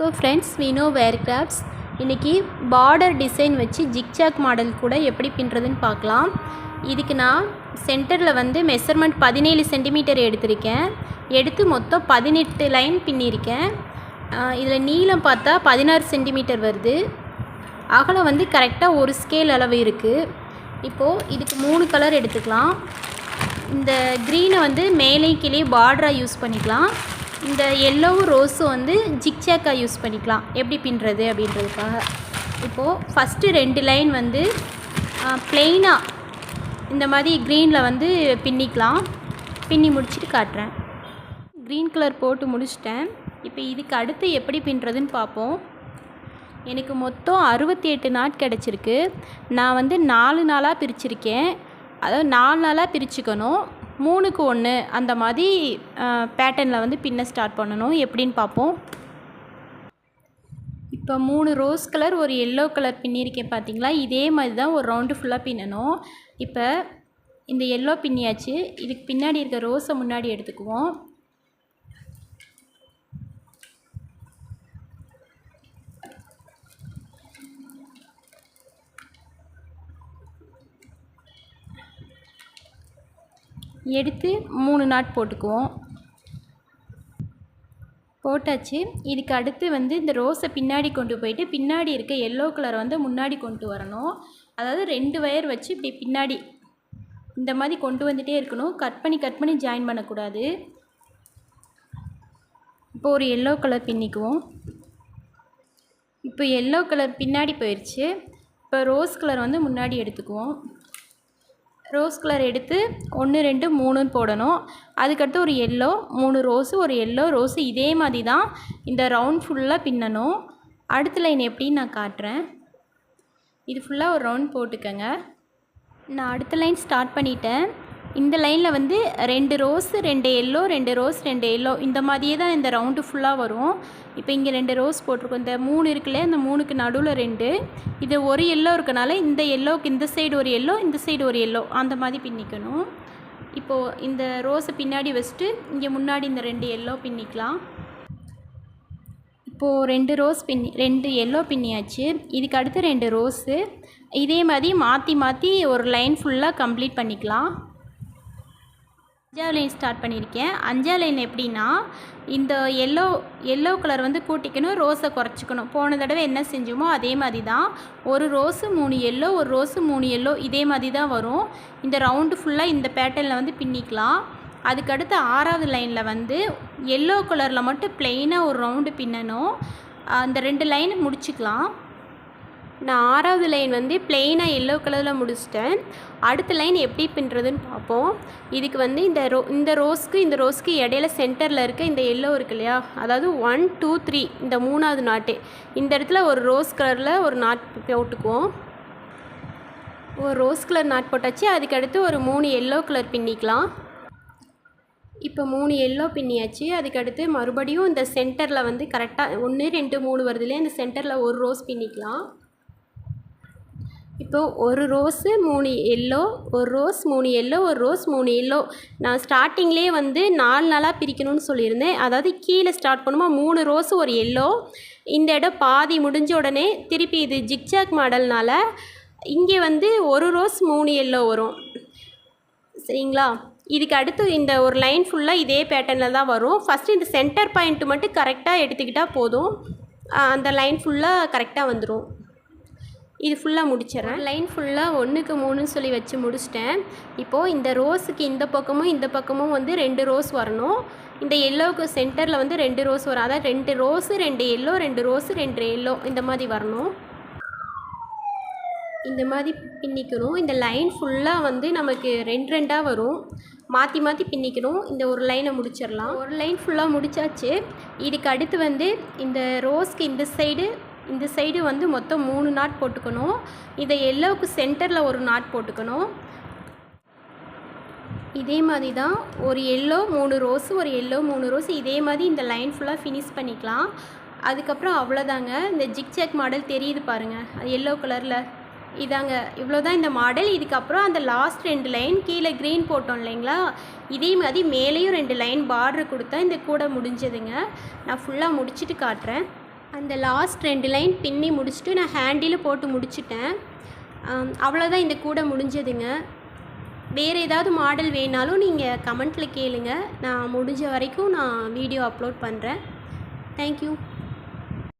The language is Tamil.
So friends Vino wear crafts இன்றைக்கி பார்டர் டிசைன் வச்சு ஜிக்ஜாக் மாடல் கூட எப்படி பின்னுறதுன்னு பார்க்கலாம். இதுக்கு நான் சென்டரில் வந்து மெஷர்மெண்ட் பதினேழு சென்டிமீட்டர் எடுத்திருக்கேன். எடுத்து மொத்தம் பதினெட்டு லைன் பின்னியிருக்கேன் இதில் நீளம் பார்த்தா பதினாறு சென்டிமீட்டர் வருது. அகலம் வந்து கரெக்டாக ஒரு ஸ்கேல் அளவு இருக்குது இப்போது இதுக்கு மூணு கலர் எடுத்துக்கலாம். இந்த க்ரீனை வந்து மேலே கீழே பார்டராக யூஸ் பண்ணிக்கலாம். இந்த எல்லோவும் ரோஸும் வந்து ஜிக்ஜாக்காக யூஸ் பண்ணிக்கலாம். எப்படி பின்னுறது அப்படின்றதுக்காக. இப்போது ஃபஸ்ட்டு ரெண்டு லைன் வந்து ப்ளெயினாக இந்த மாதிரி க்ரீனில் வந்து பின்னிக்கலாம். பின்னி முடிச்சுட்டு காட்டுறேன். க்ரீன் கலர் போட்டு முடிச்சிட்டேன். இப்போ இதுக்கு அடுத்து எப்படி பின்னுறதுன்னு பார்ப்போம். எனக்கு மொத்தம் அறுபத்தி எட்டு நாட் கிடச்சிருக்கு. நான் வந்து நாலு நாளாக பிரிச்சிருக்கேன். அதாவது நாலு நாளாக பிரிச்சுக்கணும். மூணுக்கு ஒன்று அந்த மாதிரி பேட்டர்னில் வந்து பின்ன ஸ்டார்ட் பண்ணணும். எப்படின்னு பார்ப்போம். இப்போ மூணு ரோஸ் கலர் ஒரு எல்லோ கலர் பின்னிருக்கேன் பார்த்தீங்களா? இதே மாதிரி தான் ஒரு ரவுண்டு ஃபுல்லாக பின்னணும். இப்போ இந்த எல்லோ பின்னியாச்சு. இதுக்கு பின்னாடி இருக்க ரோஸை முன்னாடி எடுத்துக்குவோம். எடுத்து மூணு நாட் போட்டுக்குவோம். போட்டாச்சு. இதுக்கு அடுத்து வந்து இந்த ரோஸை பின்னாடி கொண்டு போயிட்டு பின்னாடி இருக்க எல்லோ கலரை வந்து முன்னாடி கொண்டு வரணும். அதாவது ரெண்டு வயர் வச்சு இப்படி பின்னாடி இந்த மாதிரி கொண்டு வந்துகிட்டே இருக்கணும். கட் பண்ணி கட் பண்ணி ஜாயின் பண்ணக்கூடாது. இப்போ ஒரு எல்லோ கலர் பின்னிக்குவோம். இப்போ எல்லோ கலர் பின்னாடி போயிடுச்சு இப்போ ரோஸ் கலர் வந்து முன்னாடி எடுத்துக்குவோம். ரோஸ் கலர் எடுத்து ஒன்று ரெண்டு மூணுன்னு போடணும். அதுக்கடுத்து ஒரு எல்லோ மூணு ரோஸு ஒரு எல்லோ ரோஸு இதே மாதிரி தான் இந்த ரவுண்ட் ஃபுல்லாக பின்னணும். அடுத்த லைன் எப்படின்னு நான் காட்டுறேன். இது ஃபுல்லாக ஒரு ரவுண்ட் போட்டுக்கோங்க. நான் அடுத்த லைன் ஸ்டார்ட் பண்ணிட்டேன். இந்த லைனில் வந்து ரெண்டு ரோஸ் ரெண்டு எல்லோ ரெண்டு ரோஸ் ரெண்டு எல்லோ. இந்த மாதிரியே தான் இந்த ரவுண்டு ஃபுல்லாக வரும். இப்போ இங்கே ரெண்டு ரோஸ் போட்டிருக்கோம். இந்த மூணு இருக்குல்ல இந்த மூணுக்கு நடுவில் ரெண்டு. இது ஒரு எல்லோ இருக்கனால இந்த எல்லோவுக்கு இந்த சைடு ஒரு எல்லோ இந்த சைடு ஒரு எல்லோ அந்த மாதிரி பின்னிக்கணும் இப்போது இந்த ரோஸை பின்னாடி வச்சுட்டு இங்கே முன்னாடி இந்த ரெண்டு எல்லோ பின்னிக்கலாம். இப்போது ரெண்டு ரோஸ் பின்னி ரெண்டு எல்லோ பின்னியாச்சு. இதுக்கு அடுத்து ரெண்டு ரோஸு இதே மாதிரி மாற்றி மாற்றி ஒரு லைன் ஃபுல்லாக கம்ப்ளீட் பண்ணிக்கலாம். அஞ்சாவது லைன் ஸ்டார்ட் பண்ணியிருக்கேன். அஞ்சாவது லைன் எப்படின்னா இந்த எல்லோ எல்லோ கலர் வந்து கூட்டிக்கணும் ரோஸை குறைச்சிக்கணும். போன தடவை என்ன செஞ்சோமோ அதே மாதிரி தான் ஒரு ரோஸு மூணு எல்லோ ஒரு ரோஸு மூணு எல்லோ இதே மாதிரி தான் வரும். இந்த ரவுண்டு ஃபுல்லாக இந்த பேட்டர்னில் வந்து பின்னிக்கலாம். அதுக்கடுத்து ஆறாவது லைனில் வந்து எல்லோ கலரில் மட்டும் ப்ளெயினாக ஒரு ரவுண்டு பின்னணும். அந்த ரெண்டு லைன் முடிச்சுக்கலாம். நான் ஆறாவது லைன் வந்து பிளெயினாக எல்லோ கலரில் முடிச்சிட்டேன். அடுத்த லைன் எப்படி பின்னுறதுன்னு பார்ப்போம். இதுக்கு வந்து இந்த ரோ இந்த ரோஸ்க்கு இந்த ரோஸ்க்கு இடையில சென்டரில் இருக்க இந்த எல்லோ இருக்கு இல்லையா? அதாவது ஒன் டூ த்ரீ இந்த மூணாவது நாட்டு இந்த இடத்துல ஒரு ரோஸ் கலரில் ஒரு நாட் போட்டுக்குவோம். ஒரு ரோஸ் கலர் நாட் போட்டாச்சு. அதுக்கடுத்து ஒரு மூணு எல்லோ கலர் பின்னிக்கலாம். இப்போ மூணு எல்லோ பின்னியாச்சு. அதுக்கடுத்து மறுபடியும் இந்த சென்டரில் வந்து கரெக்டாக ஒன்று ரெண்டு மூணு வருதுலேயே இந்த சென்டரில் ஒரு ரோஸ் பின்னிக்கலாம். இப்போது ஒரு ரோஸு மூணு எல்லோ ஒரு ரோஸ் மூணு எல்லோ ஒரு ரோஸ் மூணு எல்லோ நான் ஸ்டார்டிங்லேயே வந்து நாலு நாளாக பிரிக்கணும்னு சொல்லியிருந்தேன். அதாவது கீழே ஸ்டார்ட் பண்ணுமா மூணு ரோஸு ஒரு எல்லோ இந்த இடம் பாதி முடிஞ்ச உடனே திருப்பி இது ஜிக்ஜாக் மாடல்னால் இங்கே வந்து ஒரு ரோஸ் மூணு எல்லோ வரும். சரிங்களா? இதுக்கு அடுத்து இந்த ஒரு லைன் ஃபுல்லாக இதே பேட்டர்னில் தான் வரும். ஃபஸ்ட்டு இந்த சென்டர் பாயிண்ட்டு மட்டும் கரெக்டாக எடுத்துக்கிட்டால் போதும். அந்த லைன் ஃபுல்லாக கரெக்டாக வந்துடும் இது ஃபுல்லாக முடிச்சிடறேன். லைன் ஃபுல்லாக ஒன்றுக்கு மூணுன்னு சொல்லி வச்சு முடிச்சிட்டேன். இப்போது இந்த ரோஸுக்கு இந்த பக்கமும் இந்த பக்கமும் வந்து ரெண்டு ரோஸ் வரணும். இந்த எல்லோவுக்கு சென்டரில் வந்து ரெண்டு ரோஸ் வரும். அதாவது ரெண்டு ரோஸு ரெண்டு எல்லோ ரெண்டு ரோஸு ரெண்டு எல்லோ இந்த மாதிரி வரணும். இந்த மாதிரி பின்னிக்கணும். இந்த லைன் ஃபுல்லாக வந்து நமக்கு ரெண்டு ரெண்டாக வரும். மாற்றி மாற்றி பின்னிக்கணும். இந்த ஒரு லைனை முடிச்சிடலாம். ஒரு லைன் ஃபுல்லாக முடித்தாச்சு இதுக்கு அடுத்து வந்து இந்த ரோஸ்க்கு இந்த சைடு இந்த சைடு வந்து மொத்தம் மூணு நாட் போட்டுக்கணும். இதை எல்லோவுக்கு சென்டரில் ஒரு நாட் போட்டுக்கணும். இதே மாதிரி தான் ஒரு எல்லோ மூணு ரோஸு ஒரு எல்லோ மூணு ரோஸ் இதே மாதிரி இந்த லைன் ஃபுல்லாக ஃபினிஷ் பண்ணிக்கலாம். அதுக்கப்புறம் அவ்வளோதாங்க இந்த ஜிக்ஜாக் மாடல் தெரியுது பாருங்கள் அது எல்லோ கலரில் இதாங்க. இவ்வளோ தான் இந்த மாடல் இதுக்கப்புறம் அந்த லாஸ்ட் ரெண்டு லைன் கீழே க்ரீன் போட்டோம் இல்லைங்களா? இதே மாதிரி மேலேயும் ரெண்டு லைன் பார்டர் கொடுத்தா இந்த கூடை முடிஞ்சதுங்க. நான் ஃபுல்லாக முடிச்சுட்டு காட்டுறேன். அந்த லாஸ்ட் ரெண்டு லைன் பின்னி முடிச்சுட்டு நான் ஹேண்டில் போட்டு முடிச்சிட்டேன். அவ்வளோதான் இந்த கூடை முடிஞ்சதுங்க. வேறு ஏதாவது மாடல் வேணாலும் நீங்கள் கமெண்ட்டில் கேளுங்கள் நான் முடிஞ்ச வரைக்கும் நான் வீடியோ அப்லோட் பண்ணுறேன் தேங்க்யூ